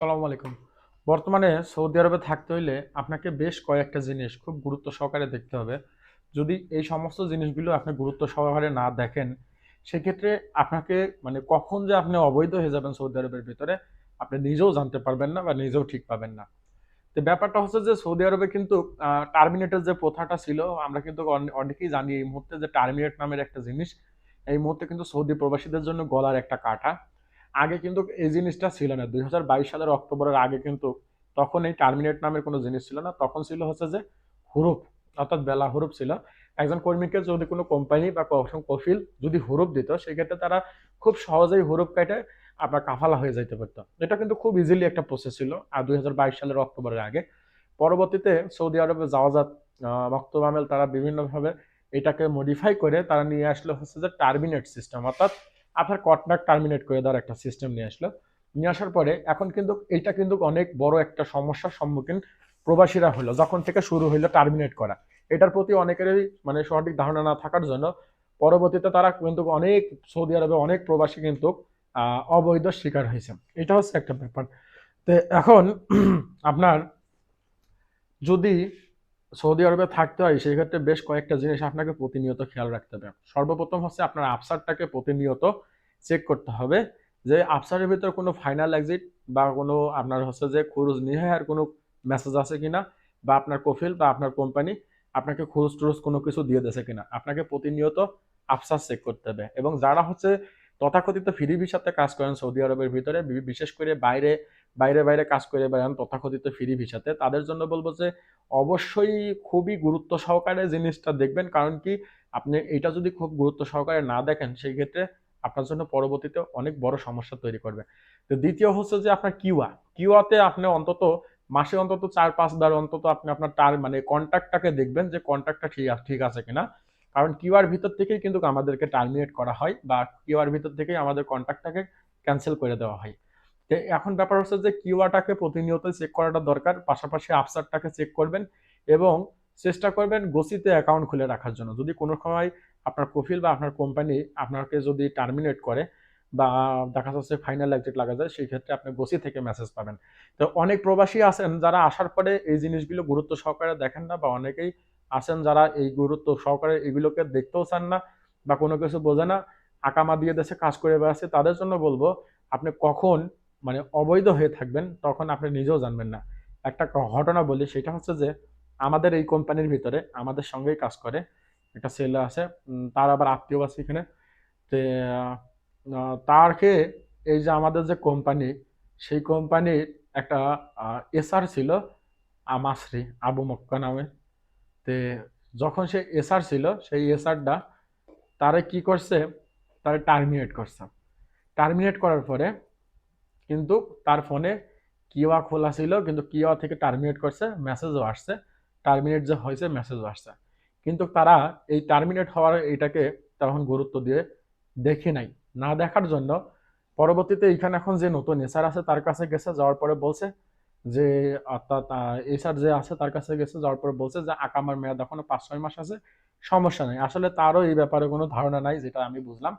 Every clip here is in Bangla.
সালামু আলাইকুম। বর্তমানে সৌদি আরবে থাকতে হইলে আপনাকে বেশ কয়েকটা জিনিস খুব গুরুত্ব সহকারে দেখতে হবে। যদি এই সমস্ত জিনিসগুলো আপনি গুরুত্ব সহকারে না দেখেন, সেক্ষেত্রে আপনাকে মানে কখন যে আপনি অবৈধ হয়ে যাবেন সৌদি আরবের ভিতরে, আপনি নিজেও জানতে পারবেন না বা নিজেও ঠিক পাবেন না। তো ব্যাপারটা হচ্ছে যে সৌদি আরবে কিন্তু টার্মিনেটের যে প্রথাটা ছিল, আমরা কিন্তু অনেকেই জানি এই মুহূর্তে যে টার্মিনেট নামের একটা জিনিস, এই মুহূর্তে কিন্তু সৌদি প্রবাসীদের জন্য গলার একটা কাঁটা। আগে কিন্তু এই জিনিসটা ছিল না। দুই হাজার বাইশ সালের অক্টোবরের আগে কিন্তু তখন এই টার্মিনেট নামের কোনো জিনিস ছিল না। তখন ছিল হচ্ছে যে হুরুপ, অর্থাৎ বেলা হুরুপ ছিল। একজন কর্মীকে যদি কোনো কোম্পানি বা কফিল যদি হুরুপ দিত, সেক্ষেত্রে তারা খুব সহজেই হুরুপ কেটে আপনার কাফালা হয়ে যাইতে পারতো। এটা কিন্তু খুব ইজিলি একটা প্রসেস ছিল, আর দুই হাজার বাইশ সালের অক্টোবরের আগে। পরবর্তীতে সৌদি আরবে যাওয়াজাত মক্তব আমেল তারা বিভিন্নভাবে এটাকে মডিফাই করে তারা নিয়ে আসলো হচ্ছে যে টার্মিনেট সিস্টেম অর্থাৎ আপনার কন্ট্রাক্ট টার্মিনেট করে দেওয়ার একটা সিস্টেম নিয়ে আসলো। নিয়ে আসার পরে এখন কিন্তু এইটা কিন্তু অনেক বড় একটা সমস্যার সম্মুখীন প্রবাসীরা হলো, যখন থেকে শুরু হইল টার্মিনেট করা। এটার প্রতি অনেকেরই মানে সঠিক ধারণা না থাকার জন্য পরবর্তীতে তারা কিন্তু অনেক সৌদি আরবে অনেক প্রবাসী কিন্তু অবৈধ শিকার হয়েছে। এটা হচ্ছে একটা ব্যাপার। তো এখন আপনার যদি সৌদি আরবে থাকতে হয়, সেই ক্ষেত্রে বেশ কয়েকটা জিনিস আপনাকে প্রতিনিয়ত খেয়াল রাখতে হবে। সর্বপ্রথম হচ্ছে আপনার আফসারটাকে প্রতিনিয়ত চেক করতে হবে যে আফসারের ভিতরে কোনো ফাইনাল এক্সিট বা কোনো আপনার হচ্ছে যে খরচ নিহার কোনো মেসেজ আছে কিনা বা আপনার কফিল বা আপনার কোম্পানি আপনাকে খরচ টরচ কোনো কিছু দিয়ে দিয়েছে কিনা। আপনাকে প্রতিনিয়ত আফসার চেক করতে হবে এবং যারা হচ্ছে তথাকথিত ফ্রি ভিসাতে কাজ করেন সৌদি আরবের ভিতরে বিশেষ করে বাইরে বাইরে বাইরে কাজ করে বেড়ান তথাকথিত ফ্রি ভিসাতে তাদের জন্য বলব যে অবশ্যই খুবই গুরুত্ব সহকারে জিনিসটা দেখবেন। কারণ কি, আপনি এটা যদি খুব গুরুত্ব সহকারে না দেখেন সেই ক্ষেত্রে আপনার জন্য পরবর্তীতে অনেক বড় সমস্যা তৈরি করবে। তো দ্বিতীয় হচ্ছে যে আপনার কিউয়া কিউয়াতে আপনি অন্তত মাসে অন্তত চার পাঁচবার অন্তত আপনি আপনার টার মানে কন্ট্যাক্টটাকে দেখবেন যে কন্ট্যাক্টটা ঠিক আছে ঠিক আছে কিনা। কারণ কিউআর ভিতর থেকেই কিন্তু আমাদেরকে টার্মিনেট করা হয় বা কিউআর ভিতর থেকেই আমাদের কন্ট্যাক্টটাকে ক্যান্সেল করে দেওয়া হয়। এখন ব্যাপার হচ্ছে যে কিউআরটাকে প্রতিনিয়ত চেক করাটা দরকার, পাশাপাশি আপসারটাকে চেক করবেন এবং চেষ্টা করবেন গোসিতে অ্যাকাউন্ট খুলে রাখার জন্য। যদি কোনো সময় আপনার কফিল বা আপনার কোম্পানি আপনাকে যদি টার্মিনেট করে বা দেখা যাচ্ছে ফাইনাল এক্সিট লাগা যায়, সেই ক্ষেত্রে আপনি গোসি থেকে মেসেজ পাবেন। তো অনেক প্রবাসী আছেন যারা আসার পরে এই জিনিসগুলো গুরুত্ব সহকারে দেখেন না বা অনেকেই আছেন যারা এই গুরুত্ব সহকারে এগুলোকে দেখতেও চান না বা কোনো কিছু বোঝে না, আকামা দিয়ে দেশে কাজ করে বেড়াচ্ছে, তাদের জন্য বলব, আপনি কখন মানে অবৈধ হয়ে থাকবেন, তখন আপনি নিজেও জানবেন না। একটা ঘটনা বলি, সেটা হচ্ছে যে, আমাদের এই কোম্পানির ভিতরে আমাদের সঙ্গেই কাজ করে। একটা ছেলে আছে তার আবার আত্মীয় আছে এখানে। তো তারকে এই যে আমাদের যে কোম্পানি, সেই কোম্পানির একটা এসআর ছিল আমাশ্রী আবু মক্কা নামে। তে, যখন সে এসআর ছিল, সেই এসআরটা তারে কি করছে, তারে টার্মিনেট করছে। টার্মিনেট করার পরে কিন্তু তার ফোনে কিওয়া খোলা ছিল, কিন্তু কিওয়া থেকে টার্মিনেট করছে মেসেজও আসছে। টার্মিনেট যে হয়েছে মেসেজও আসছে। কিন্তু তারা এই টার্মিনেট হওয়ার এটাকে তখন গুরুত্ব দিয়ে দেখে নাই। না দেখার জন্য পরবর্তীতে এখানে এখন যে নতুন এসার আছে তার কাছে গেছে, যাওয়ার পরে বলছে যে, অর্থাৎ এসার যে আছে তার কাছে গেছে, যাওয়ার পরে বলছে যে আকামার মেয়াদ এখনও পাঁচ, ছয় মাস আছে, সমস্যা নেই। আসলে তারও এই ব্যাপারে কোনো ধারণা নাই, যেটা আমি বুঝলাম।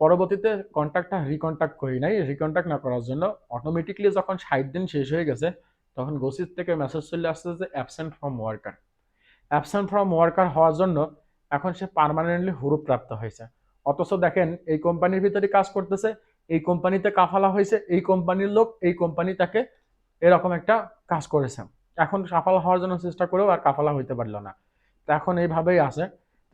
পরবর্তীতে কন্ট্যাক্টটা রিকন্ট্যাক্ট করি নাই। রিকন্ট্যাক্ট না করার জন্য অটোমেটিকলি যখন ষাট দিন শেষ হয়ে গেছে, তখন গোসিস থেকে মেসেজ চলে আসছে যে absent from worker absent from worker হওয়ার জন্য এখন সে পার্মানেন্টলি হুরুপ প্রাপ্ত হয়েছে। অথচ দেখেন, এই কোম্পানির ভিতরে কাজ করতেছে, এই কোম্পানিতে কাফালা হয়েছে, এই কোম্পানির লোক, এই কোম্পানি তাকে এরকম একটা কাজ করেছে। এখন কাফালা হওয়ার জন্য চেষ্টা করেও আর কাফালা হইতে পারল না। তো এখন এইভাবেই আছে।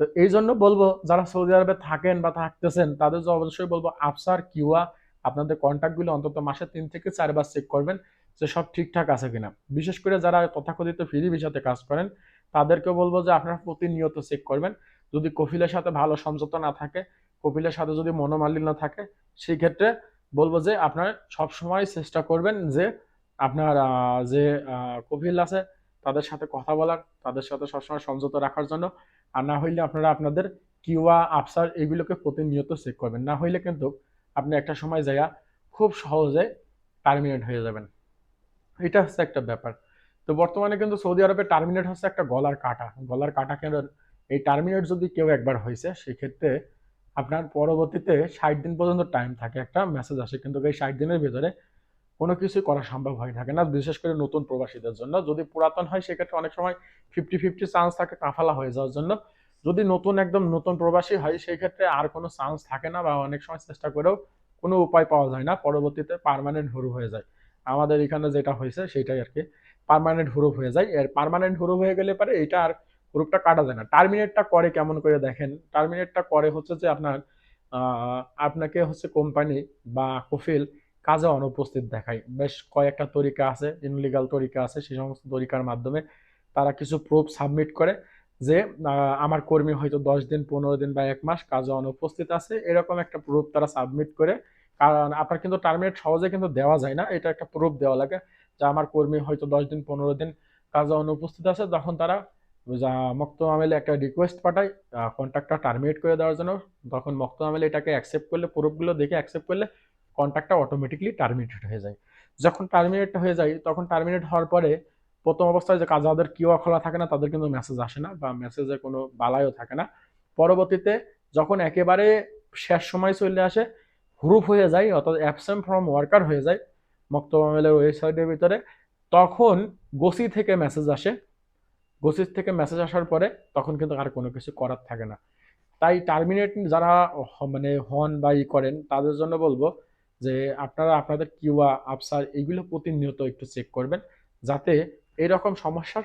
তো এই জন্য বলব, যারা সৌদি আরবে থাকেন বা থাকতেছেন, তাদের অবশ্যই বলব আফসার কিউয়া আপনাদের কন্ট্যাক্টগুলো অন্তত মাসে তিন থেকে চারবার চেক করবেন যে সব ঠিকঠাক আছে কিনা। বিশেষ করে যারা তথাকথিত ফ্রি ভিসাতে কাজ করেন, তাদেরকে বলব যে আপনারা প্রতিনিয়ত চেক করবেন। যদি কফিলের সাথে ভালো সমঝোতা না থাকে কপিলের সাথে যদি মনোমালিন্য থাকে সেই ক্ষেত্রে বলব যে আপনার সব সময় চেষ্টা করবেন যে আপনার যে কপিল আছে, তাদের সাথে কথা বলার, তাদের সাথে সবসময় সমঝোতা রাখার জন্য আর না হইলে আপনারা আপনাদের কিউয়া আফসার এগুলোকে প্রতিনিয়ত চেক করবেন। না হইলে কিন্তু আপনি একটা সময় জায়গা খুব সহজে টার্মিনেট হয়ে যাবেন। এটা হচ্ছে একটা ব্যাপার। তো বর্তমানে কিন্তু সৌদি আরবে টার্মিনেট হচ্ছে একটা গলার কাটা। গলার কাটা কেন এই টার্মিনেট যদি কেউ একবার হয়েছে সেক্ষেত্রে আপনার পরবর্তীতে ষাট দিন পর্যন্ত টাইম থাকে। একটা মেসেজ আসে। কিন্তু এই ষাট দিনের ভিতরে কোনো কিছুই করা সম্ভব হয়ে থাকে না? বিশেষ করে নতুন প্রবাসীদের জন্য। যদি পুরাতন হয়, সেক্ষেত্রে অনেক সময় ফিফটি ফিফটি চান্স থাকে কাফালা হয়ে যাওয়ার জন্য। যদি নতুন, একদম নতুন প্রবাসী হয় সেই ক্ষেত্রে আর কোনো চান্স থাকে না বা অনেক সময় চেষ্টা করেও কোনো উপায় পাওয়া যায় না। পরবর্তীতে পার্মানেন্ট হুরু হয়ে যায়। আমাদের এখানে যেটা হয়েছে, সেটাই আর কি পার্মানেন্ট হুরুপ হয়ে যায়। এর পারমানেন্ট হুরুপ হয়ে গেলে পরে এটা আর হুরুপটা কাটা যায় না। টার্মিনেটটা করে কেমন করে দেখেন? টার্মিনেটটা করে হচ্ছে যে আপনার আপনাকে হচ্ছে কোম্পানি বা কফিল কাজে অনুপস্থিত দেখায়। বেশ কয়েকটা তরিকা আছে ইনলিগাল তরিকা আছে, সেই সমস্ত তরিকার মাধ্যমে তারা কিছু প্রুফ সাবমিট করে যে আমার কর্মী হয়তো দশ দিন, পনেরো দিন বা এক মাস কাজে অনুপস্থিত আছে। এরকম একটা প্রুফ তারা সাবমিট করে। কারণ আপনার কিন্তু টার্মিনেট সহজে কিন্তু দেওয়া যায় না। এটা একটা প্রুফ দেওয়া লাগে যে, আমার কর্মী হয়তো দশ দিন, পনেরো দিন কাজে অনুপস্থিত আছে। তখন তারা মক্ত আমেলে একটা রিকোয়েস্ট পাঠায় কন্ট্রাক্টটা টার্মিনেট করে দেওয়ার জন্য। তখন মক্ত আমেলে এটাকে অ্যাকসেপ্ট করলে প্রুফগুলো দেখে অ্যাকসেপ্ট করলে কন্ট্রাক্টটা অটোমেটিকলি টার্মিনেটেড হয়ে যায়। যখন টার্মিনেট হয়ে যায়, তখন টার্মিনেট হওয়ার পরে প্রথম অবস্থায় যে কাজ, যাদের কিউআর খোলা থাকে না, তাদের কিন্তু মেসেজ আসে না বা মেসেজে কোনো বালাইও থাকে না। পরবর্তীতে যখন একেবারে শেষ সময় চলে আসে হুরুপ হয়ে যায়, অর্থাৎ অ্যাবসেন্ট ফ্রম ওয়ার্কার হয়ে যায় মক্তবেলের ওয়েবসাইটের ভিতরে, তখন গোসি থেকে মেসেজ আসে। গোসির থেকে মেসেজ আসার পরে তখন কিন্তু আর কোনো কিছু করার থাকে না। তাই টার্মিনেট যারা মানে হন বা ই করেন, তাদের জন্য বলব যে আপনারা আপনাদের কিউয়া আপসার এগুলো প্রতিনিয়ত একটু চেক করবেন যাতে এরকম সমস্যার